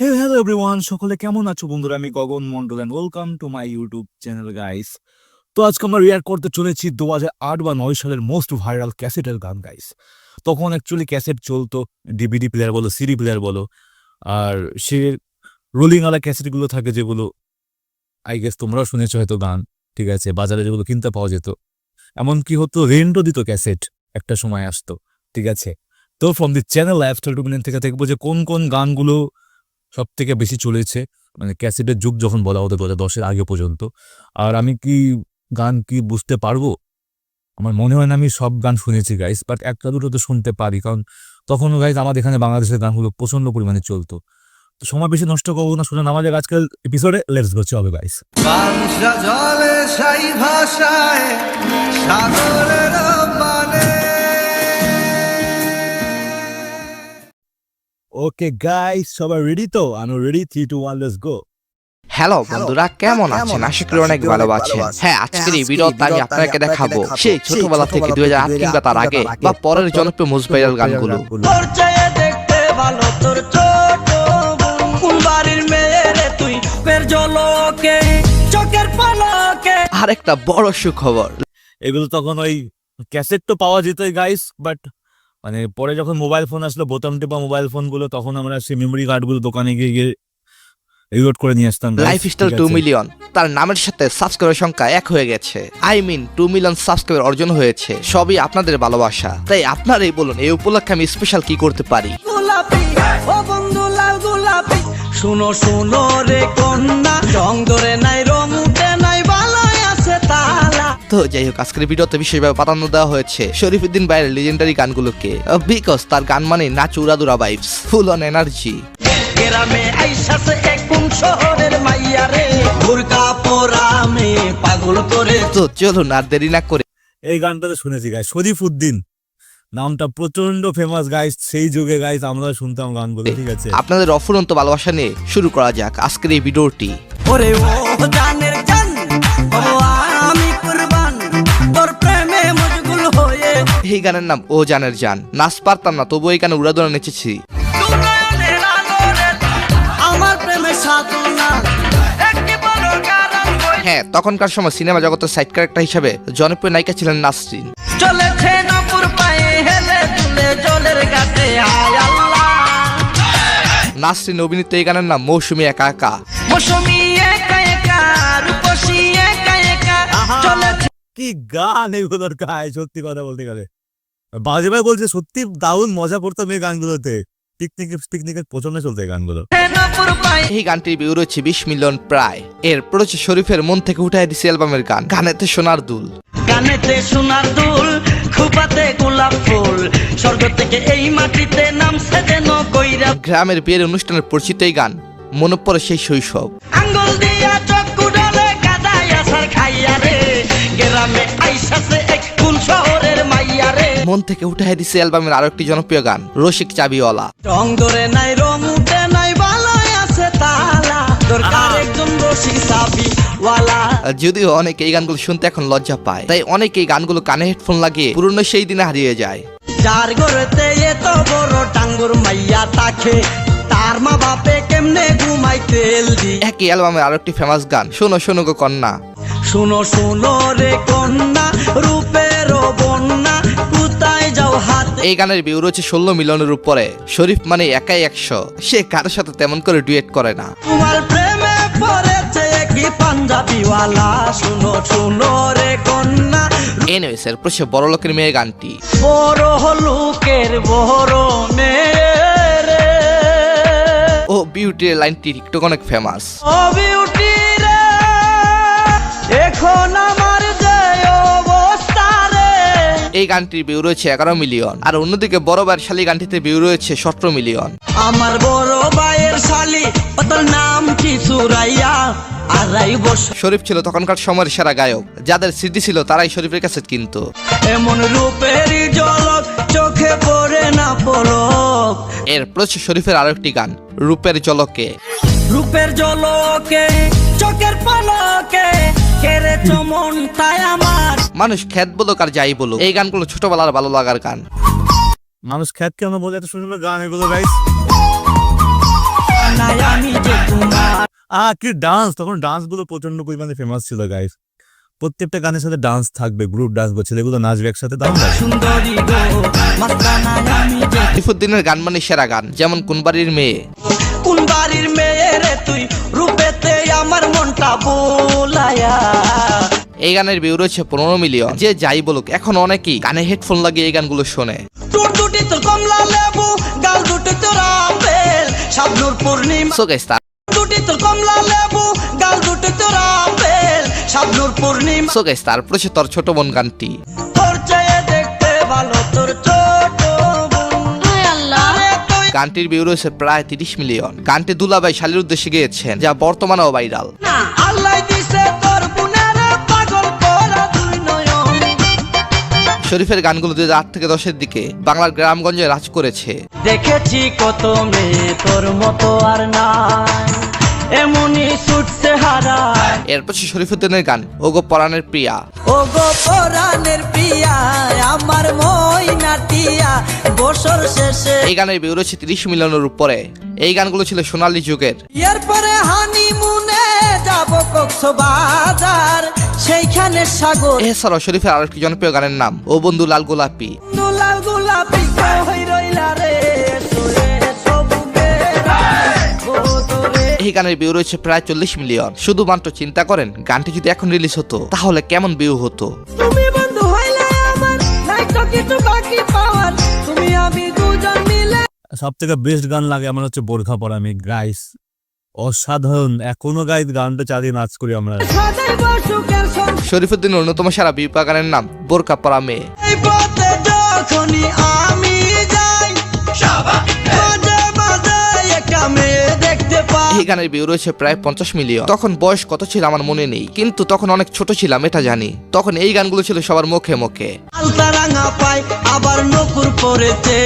হে hello everyone সকলে কেমন আছো বন্ধুরা? আমি Gagan Mondal and welcome to my YouTube channel guys তো আজকে আমরা রিয়ার করতে চলেছি দু হাজার আট বা নয় সালের মোস্ট ভাইরাল ক্যাসেটের গান গাইস তখন অ্যাকচুয়ালি ক্যাসেট চলতো ডিভিডি প্লেয়ার বলো সিডি প্লেয়ার বলো, আর সে রোলিং আলা ক্যাসেটগুলো থাকে যেগুলো আই গেস তোমরাও শুনেছো হয়তো গান, ঠিক আছে? বাজারে যেগুলো কিনতে পাওয়া যেত। এমন কি হতো রেন্টও দিত ক্যাসেট একটা সময় আসতো, ঠিক আছে? তো from the channel lifestyle two million থেকে দেখব যে কোন কোন গানগুলো সব থেকে বেশি চলেছে। মানে ক্যাসেটের যুগ যখন বলা হতো দু হাজার দশের আগে পর্যন্ত। আর আমি কি গান কি বুঝতে পারব? আমার মনে হয় না আমি সব গান শুনেছি গাইস বাট একটা দুটো তো শুনতে পারি। কারণ তখনও গাইস আমাদের এখানে বাংলাদেশের গানগুলো প্রচণ্ড পরিমাণে চলতো। তো সময় বেশি নষ্ট করব না শুনে আমাদের আজকাল এপিসোডে লেটস গোচ্ছে হবে গাইস জলে ভাষায় সাগরের ওকে গাইস সবাই রেডি তো? আমি ready three two one let's go hello বন্ধুরা কেমন আছেন? আশা করি অনেক ভালো আছেন। হ্যাঁ আজকের এই ভিডিওতে আমি আপনাকে দেখাবো সেই ছোটবেলা থেকে দুই হাজার আট কিংবা তার আগে বা পরের জনপ্রিয় মোস্ট ভাইরাল গানগুলো। তোর চেয়ে দেখতে ভালো তোর ছোট বোন। কোন বাড়ির মেয়ে রে তুই পের জলকে চোখের পলকে? আর একটা বড় সুখবর। এগুলো তখন ওই ক্যাসেট তো পাওয়া যেতই গাইস বাট মানে পরে যখন মোবাইল ফোন আসলো বোতাম টেপা মোবাইল ফোনগুলো তখন আমরা সেই মেমোরি কার্ডগুলো দোকানে গিয়ে গিয়ে রিলোড করে নিয়ে আসতাম লাইফ স্টাইল টু মিলিয়ন তার নামের সাথে সাবস্ক্রাইবার সংখ্যা এক হয়ে গেছে। I mean two million subscriber অর্জন হয়েছে। সবই আপনাদের ভালোবাসা। তাই আপনারাই বলুন এই উপলক্ষে আমি স্পেশাল কি করতে পারি? গোলাপি ও বন্ধু লাল গোলাপি শুনো শুনো রে কন্যা রং ধরে নাই তো যাই হোক আজকের ভিডিওতে বিশেষভাবে প্রাধান্য দেওয়া হয়েছে শরীফুদ্দিন ভাইয়ের লিজেন্ডারি গানগুলোকে। বিকজ তার গান মানে নাচ উড়াদুরা ভাইবস ফুল অন এনার্জি গ্রামে আইসাছে কোন শহরের মাইয়া রে। বুরকা পোরামে পাগল করে। তো চলুন আর দেরি না করে। এই গানটা তো শুনেছি গাইস শরীফুদ্দিন। নামটা প্রচণ্ড ফেমাস গাইস সেই যুগে গাইস আমরা শুনতাম গানগুলো ঠিক আছে? আপনাদের অফুরন্ত ভালোবাসা নিয়ে শুরু করা যাক আজকের এই ভিডিওটি। ওরে ও জান এই গানের নাম ও জানের জান। নাচ পারতাম না তবু এই গানে উড়াদোড়া নেচেছি। হ্যাঁ তখনকার সময় সিনেমা জগতের সাইড ক্যারেক্টার হিসেবে জনপ্রিয় নায়িকা ছিলেন নাসরিন। চলেছে নপুর পায়ে হেলে তুলে জলের গাছে আল্লাহ। নাসরিন অভিনীত এই গানের নাম মৌসুমী একা একা। মৌসুমি একা একা রূপসী একা একা। চলেছে কি গান এগুলোর গায়ে সত্যি কথা বলতে গেলে। বাজে ভাই বলছে সত্যি দারুণ মজা করতাম এই গানগুলোতে। পিকনিক পিকনিকের প্রচণ্ড চলতো গানগুলো। এই গানটির ভিউ রয়েছে বিশ মিলিয়ন প্রায়। এর রয়েছে শরীফের মন থেকে উঠাই দিছে অ্যালবামের গান গানেতে সোনার দুল। গানেতে সোনার দুল খুপাতে গোলাপ ফুল স্বর্গ থেকে এই মাটিতে নামছে যেন কইরা গ্রামের বিয়ের অনুষ্ঠানের পরিচিত এই গান মনে পড়ে সেই শৈশব। আঙ্গুল দিয়া চক্ষু ডলে কাদায় আসার খাইয়া রে। গ্রামে আইসাছে এক কোন শহরের মাইয়া রে। মন থেকে উঠাই দিছে অ্যালবামের আরও একটি জনপ্রিয় গান রসিক চাবিওয়ালা। রং ধরে নাই রং উঠে নাই আছে তালা। দরকার একজন রসিক চাবি যদিও অনেকে এই গানগুলো শুনতে এখন লজ্জা পায় তাই অনেকে এই গানগুলো কানে হেডফোন লাগিয়ে পুরনো সেই দিনে হারিয়ে যায়। যার ঘরেতে এত বড় টাঙ্গুর মাইয়া তাকে তার মা বাপে কেমনে ঘুমাই তেল দি? একই অ্যালবামের আরও একটি ফেমাস গান শোনো শোনো গো কন্যা। শোনো শোনো রে কন্যা রূপের হাতে এই গানের ভিউ রয়েছে ষোলো মিলিয়নের উপরে। শরীফ মানে একাই একশো। সে কারোর সাথে তেমন করে ডুয়েট করে না। তোমার প্রেমে পড়েছে কি পাঞ্জাবিওয়ালা শুনো শুনো রে কন্যা। এনিওয়েস এর সে বড় লোকের মেয়ে গানটি। বড় লোকের বড় মেয়ে ও বিউটির লাইনটি টিকটক অনেক ফেমাস ও বিউটি রে। এখন আমার এই গানটির ভিউ রয়েছে এগারো মিলিয়ন। আর অন্যদিকে বড় ভাইয়ের শালী গানটিতে ভিউ রয়েছে সতেরো মিলিয়ন। আমার বড় ভাইয়ের শালি নাম কি সুরাইয়া? শরীফ ছিল তখনকার সময়ের সেরা গায়ক। যাদের স্মৃতি ছিল তারাই শরীফের কাছে কিনতো। এমন রূপের জলক চোখে পড়ে না পলক এর প্রচুর শরীফের আরও একটি গান রূপের জলকে। রূপের জলকে চোখের পলকে আমার। মানুষ খ্যাত বলুক আর যাই বলুক এই গানগুলো ছোটবেলার ভালো লাগার গান। মানুষ খ্যাত কেন বলে? এত সুন্দর গান এগুলো গাইস আমি যে তোমার। আ কি ডান্স তখন ডান্সগুলো প্রচণ্ড পরিমাণে ফেমাস ছিল গাইস প্রত্যেকটা গানের সাথে ডান্স থাকবে গ্রুপ ডান্স বা ছেলেগুলো নাচবে একসাথে শরীফুদ্দিনের গান মানে সেরা গান যেমন কোন বাড়ির মেয়ে। কোন বাড়ির মেয়ে রে তুই রূপেতে আমার মনটা বোলায়া এই গানের ভিউ রয়েছে পনেরো মিলিয়ন যে যাই বলুক এখন অনেকেই কানে হেডফোন লাগিয়ে এই গানগুলো শোনে। কমলা লেবু গাল দুটি তোর apple Shabnur Purnima. So guys দুটি তোর কমলা লেবু গাল দুটি তোর apple Shabnur Purnima. So guys তারপর তোর ছোট বোন গানটি। তোর চেয়ে দেখতে ভালো তোর গানটির ভিউ রয়েছে প্রায় তিরিশ মিলিয়ন। গানটি দুলাভাই শালির উদ্দেশ্যে গিয়েছেন যা বর্তমানেও ভাইরাল। শরীফের গানগুলো দুই আট থেকে দশের দিকে বাংলার গ্রামগঞ্জে রাজ করেছে। দেখেছি কত মেয়ে তোর মতো আর নাই। এমনই ছুটছে হারায়। এরপর হচ্ছে শরীফুদ্দিনের গান ওগো পরাণের প্রিয়া। ও গো পরাণের পিয়া আমার মইনাটিয়া বছর শেষে। এই গানের ভিউ রয়েছে তিরিশ মিলিয়নের উপরে। এই গানগুলো ছিল সোনালী যুগের। এরপরে হানিমুনে যাব কক্সবাজার সেইখানে সাগর। এছাড়াও শরীফের আরেকটি জনপ্রিয় গানের নাম ও বন্ধু লাল গোলাপি। লাল গোলাপি এই গানের ভিউ রয়েছে প্রায় চল্লিশ মিলিয়ন। শুধুমাত্র চিন্তা করেন গানটি যদি এখন রিলিজ হতো তাহলে কেমন ভিউ হতো? সব থেকে বেস্ট গান লাগে আমার হচ্ছে বোরখা পরা আমি গাইস অসাধারণ এখনও গাইস গানটা চালিয়ে নাচ করি আমরা। সুখের অন্যতম সারা বিপা গানের নাম বোরকা পরা মেয়ে। এই গানের ভিউ রয়েছে প্রায় পঞ্চাশ মিলিয়ন তখন বয়স কত ছিল আমার মনে নেই কিন্তু তখন অনেক ছোট ছিলাম এটা জানি। তখন এই গানগুলো ছিল সবার মুখে মুখে। আবার নকুর পরেছে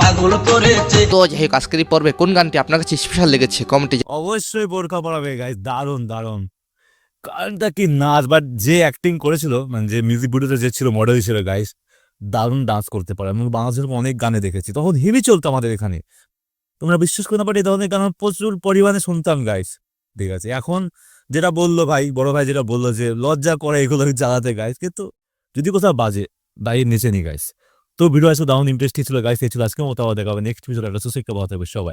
পাগল করেছে। তো যাই হোক আজকের পর্বে কোন গানটি আপনার কাছে স্পেশাল লেগেছে? কমেন্টে অবশ্যই বোরখা পরাবে গাইস দারুণ দারুণ। গানটা কি নাচ বাট যে অ্যাক্টিং করেছিল মানে যে মিউজিক ভিডিওতে যে ছিল মডেল হিসেবে গাইস দারুণ ডান্স করতে পারে। আমি বাংলাদেশের অনেক গানে দেখেছি। তখন হেভি চলতো আমাদের এখানে। তোমরা বিশ্বাস করতে পারি, এই ধরনের গান প্রচুর পরিমাণে শুনতাম গাইস ঠিক আছে, এখন যেটা বলল ভাই, বড় ভাই যেটা বলল যে, লজ্জা করে এগুলো জ্বালাতে গাইস কিন্তু যদি কোথাও বাজে বাইরে নিচে নি গাইস তো ভিডিও আসলে দারুণ ইন্টারেস্টিং ছিল গাইস এই ছিল আজকে মতো দেখাবে নেক্সট ভিডিও একটা সুস্থ একটা কথা হবে সবাই।